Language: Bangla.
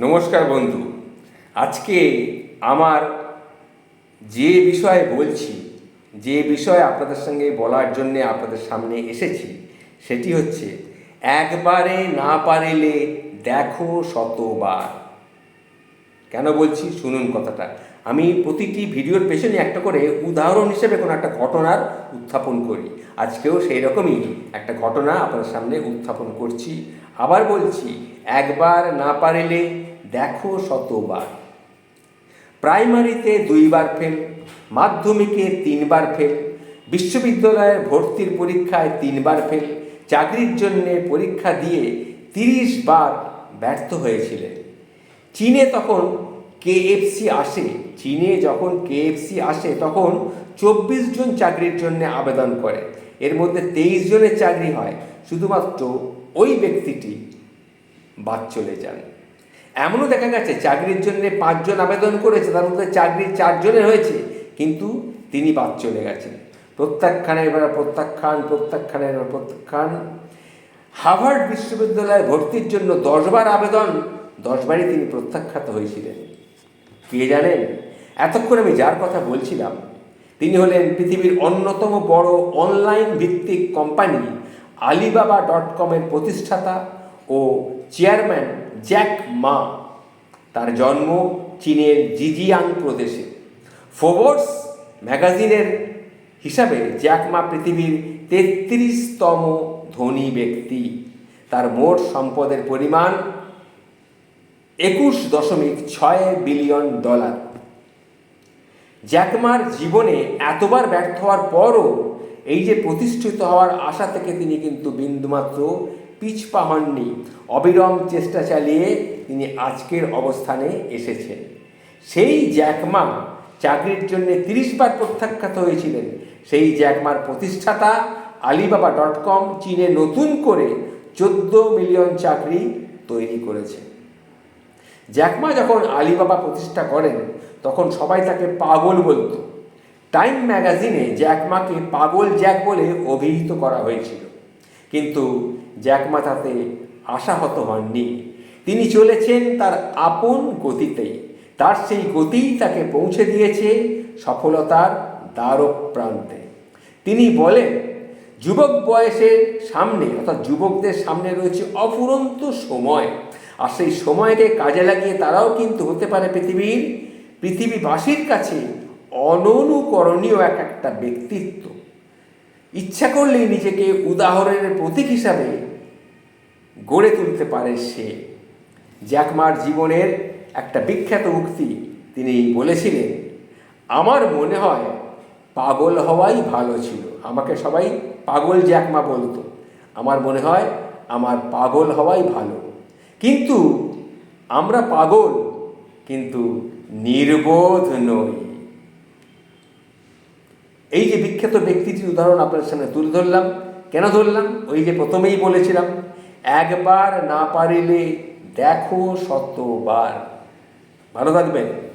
নমস্কার বন্ধু। আজকে আমার যে বিষয়ে বলছি, যে বিষয়ে আপনাদের সঙ্গে বলার জন্য আপনাদের সামনে এসেছি, সেটি হচ্ছে, একবারে না পারিলে দেখো শতবার। কেন বলছি? শুনুন কথাটা। আমি প্রতিটি ভিডিওর পেছনে একটা করে উদাহরণ হিসেবে কোনো একটা ঘটনার উত্থাপন করি। আজকেও সেই রকমই একটা ঘটনা আপনার সামনে উত্থাপন করছি। আবার বলছি, একবার না পারিলে দেখো শতবার। প্রাইমারিতে দুইবার ফেল, মাধ্যমিকে তিনবার ফেল, বিশ্ববিদ্যালয়ে ভর্তির পরীক্ষায় তিনবার ফেল, চাকরির জন্যে পরীক্ষা দিয়ে তিরিশ বার ব্যর্থ হয়েছিলেন চীনে তখন কেএফসি আসে, চীনে যখন কেএফসি আসে তখন চব্বিশ জন চাকরির জন্য আবেদন করে। এর মধ্যে তেইশ জনের চাকরি হয়, শুধুমাত্র ওই ব্যক্তিটি বাদ চলে যান। এমনও দেখা গেছে, চাকরির জন্য পাঁচজন আবেদন করেছে, তার মধ্যে চাকরি চারজনের হয়েছে, কিন্তু তিনি বাদ চলে গেছেন। প্রত্যাখ্যানের এবার প্রত্যাখ্যান, প্রত্যাখ্যানের এবার প্রত্যাখ্যান। হার্ভার্ড বিশ্ববিদ্যালয়ে ভর্তির জন্য দশবার আবেদন, দশবারই তিনি প্রত্যাখ্যাত হয়েছিলেন। কে জানেন? এতক্ষণ আমি যার কথা বলছিলাম, তিনি হলেন পৃথিবীর অন্যতম বড় অনলাইন ভিত্তিক কোম্পানি আলিবাবা ডট কমের প্রতিষ্ঠাতা। ও চেয়ারম্যান জ্যাক মা। তার জন্ম চীনের জিজিয়াং প্রদেশে। ফোবর্স ম্যাগাজিনের হিসাবে জ্যাক মা পৃথিবীর তেত্রিশতম ধনী ব্যক্তি। তার মোট সম্পদের পরিমাণ একুশ দশমিক ছয় বিলিয়ন ডলার। জ্যাকমার জীবনে এতবার ব্যর্থ হওয়ার পরও এই যে প্রতিষ্ঠিত হওয়ার আশা থেকে তিনি কিন্তু বিন্দুমাত্র পিছপা হননি অবিরম চেষ্টা চালিয়ে তিনি আজকের অবস্থানে এসেছেন। সেই জ্যাকমা চাকরির জন্য তিরিশ বার প্রত্যাখ্যাত হয়েছিলেন। সেই জ্যাকমার প্রতিষ্ঠাতা আলিবাবা ডট কম চীনে নতুন করে চোদ্দ মিলিয়ন চাকরি তৈরি করেছে। জ্যাকমা যখন আলিবাবা প্রতিষ্ঠা করেন, তখন সবাই তাকে পাগল বলতো। টাইম ম্যাগাজিনে জ্যাকমাকে পাগল জ্যাক বলে অভিহিত করা হয়েছিল। কিন্তু জ্যাকমা তাতে আশাহত হননি। তিনি চলেছেন তার আপন গতিতেই তার সেই গতিই তাকে পৌঁছে দিয়েছে সফলতার দ্বারক প্রান্তে। তিনি বলেন, যুবক বয়সের সামনে অর্থাৎ যুবকদের সামনে রয়েছে অফুরন্ত সময়। আর সেই সময়কে কাজে লাগিয়ে তারাও কিন্তু হতে পারে পৃথিবীর, পৃথিবীবাসীর কাছে অননুকরণীয় এক একটা ব্যক্তিত্ব। ইচ্ছা করলেই নিজেকে উদাহরণের প্রতীক হিসাবে গড়ে তুলতে পারে সে। জ্যাকমার জীবনের একটা বিখ্যাত উক্তি তিনি বলেছিলেন, আমার মনে হয় পাগল হওয়াই ভালো ছিল। আমাকে সবাই পাগল জ্যাকমা বলতো। আমার মনে হয় আমার পাগল হওয়াই ভালো। কিন্তু আমরা পাগল, কিন্তু নির্বোধ নই। এই যে বিখ্যাত ব্যক্তিটির উদাহরণ আপনার সামনে তুলে ধরলাম। কেন ধরলাম? ওই যে প্রথমেই বলেছিলাম, একবার না পারিলে দেখো শতবার ভালো থাকবেন।